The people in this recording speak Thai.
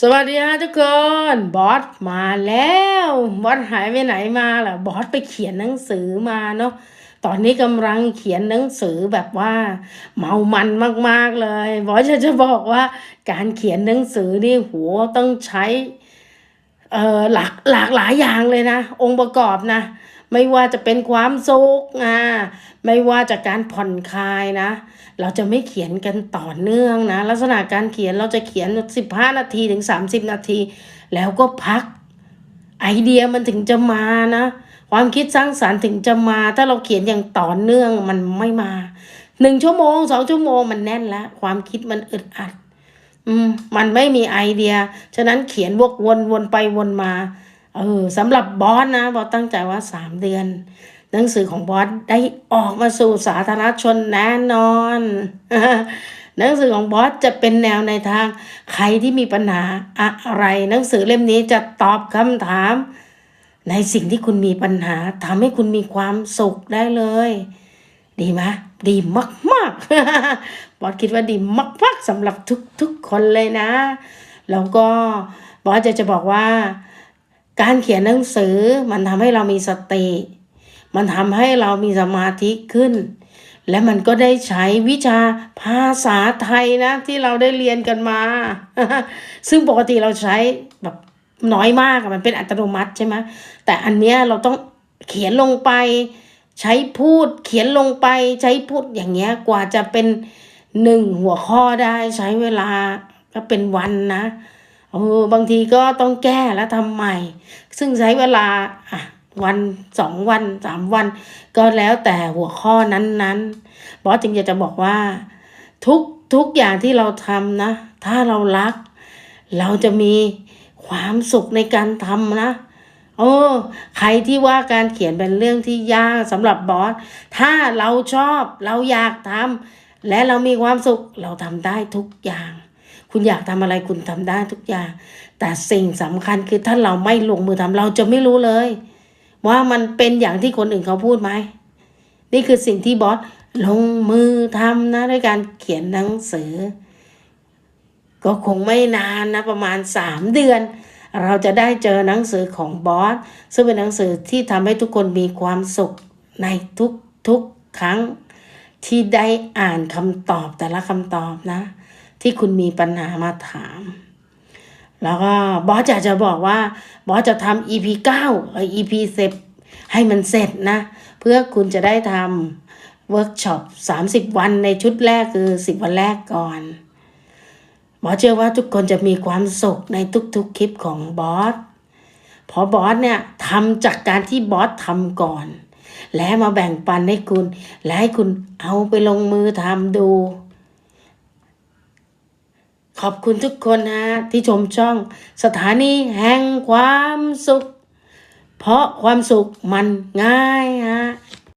สวัสดีฮะทุกคน บอสมาแล้ว บอสหายไปไหนมาล่ะ บอสไปเขียนหนังสือมาเนาะตอนนี้กำลังเขียนหนังสือแบบว่า เมามันมากๆเลย บอสจะจะบอกว่าการเขียนหนังสือนี่หัวต้องใช้เอ่อหลากหลากหลายอย่างเลยนะ องค์ประกอบนะ ไม่ว่าจะเป็นความสุขอ่าไม่ว่าจากการผ่อนคลายนะ เราจะไม่เขียนกันต่อเนื่องนะ ลักษณะการเขียนเราจะเขียน 15 นาทีถึง 30 นาที แล้วก็พัก ไอเดียมันถึงจะมานะ ความคิดสร้างสารรค์ถึงจะมา ถ้าเราเขียนอย่างต่อเนื่องมันไม่มาหนึ่งชั่วโมงสองชั่วโมงมันแน่นแล้ว ความคิดมันอึดอัด อืม มันไม่มีไอเดีย ฉะนั้นเขียนวกวนวนไปวนมา เออสำหรับบอสนะบอสตั้งใจว่าสามเดือน หนังสือของบอสได้ออกมาสู่สาธารณชนแน่นอนหนังสือของบอสจะเป็นแนวในทางใครที่มีปัญหาอะไร หนังสือเล่มนี้จะตอบคำถาม ในสิ่งที่คุณมีปัญหาทำให้คุณมีความสุขได้เลย ดีไหมดีมากมากบอสคิดว่าดีมากมากสำหรับทุกทุกคนเลยนะ แล้วก็บอสจะจะบอกว่า การเขียนหนังสือมันทำให้เรามีสติ มันทำให้เรามีสมาธิขึ้น และมันก็ได้ใช้วิชาภาษาไทยนะ ที่เราได้เรียนกันมา ซึ่งปกติเราใช้แบบน้อยมากมันเป็นอัตโนมัติใช่ไหมแต่อันเนี้ยเราต้องเขียนลงไป ใช้พูดเขียนลงไปใช้พูดอย่างเงี้ยกว่าจะเป็นหนึ่งหัวข้อได้ใช้เวลาก็เป็นวันนะ เออบางทีก็ต้องแก้แล้วทำใหม่ ซึ่งใช้เวลาอะวันสองวันสามวัน ก็แล้วแต่หัวข้อนั้นๆบอสจึงอยากจะบอกว่า ทุกทุกอย่างที่เราทำนะ ถ้าเรารัก เราจะมีความสุขในการทำนะโอ้ใครที่ว่าการเขียนเป็นเรื่องที่ยากสำหรับบอสถ้าเราชอบเราอยากทำและเรามีความสุขเราทำได้ทุกอย่าง คุณอยากทำอะไรคุณทำได้ทุกอย่าง แต่สิ่งสำคัญคือถ้าเราไม่ลงมือทำเราจะไม่รู้เลย ว่ามันเป็นอย่างที่คนอื่นเขาพูดไหม นี่คือสิ่งที่บอสลงมือทำนะด้วยการเขียนหนังสือ ก็คงไม่นานนะประมาณสามเดือน เราจะได้เจอหนังสือของบอสซึ่งเป็นหนังสือที่ทำให้ทุกคนมีความสุขในทุกทุกครั้ง ที่ได้อ่านคำตอบแต่ละคำตอบนะ ที่คุณมีปัญหามาถาม แล้วก็บอสอยากจะบอกว่าบอสจะทำ EP 9เออ EP 10ให้มันเสร็จนะ เพื่อคุณจะได้ทำเวิร์กช็อป30วันในชุดแรกคือ10วันแรกก่อนบอสเชื่อว่าทุกคนจะมีความสุขในทุกๆคลิปของบอสเพราะบอสเนี่ยทำจากการที่บอสทำก่อน และมาแบ่งปันให้คุณ และให้คุณเอาไปลงมือทำดู ขอบคุณทุกคนนะ ที่ชมช่องสถานีแห่งความสุข เพราะความสุขมันง่ายฮะ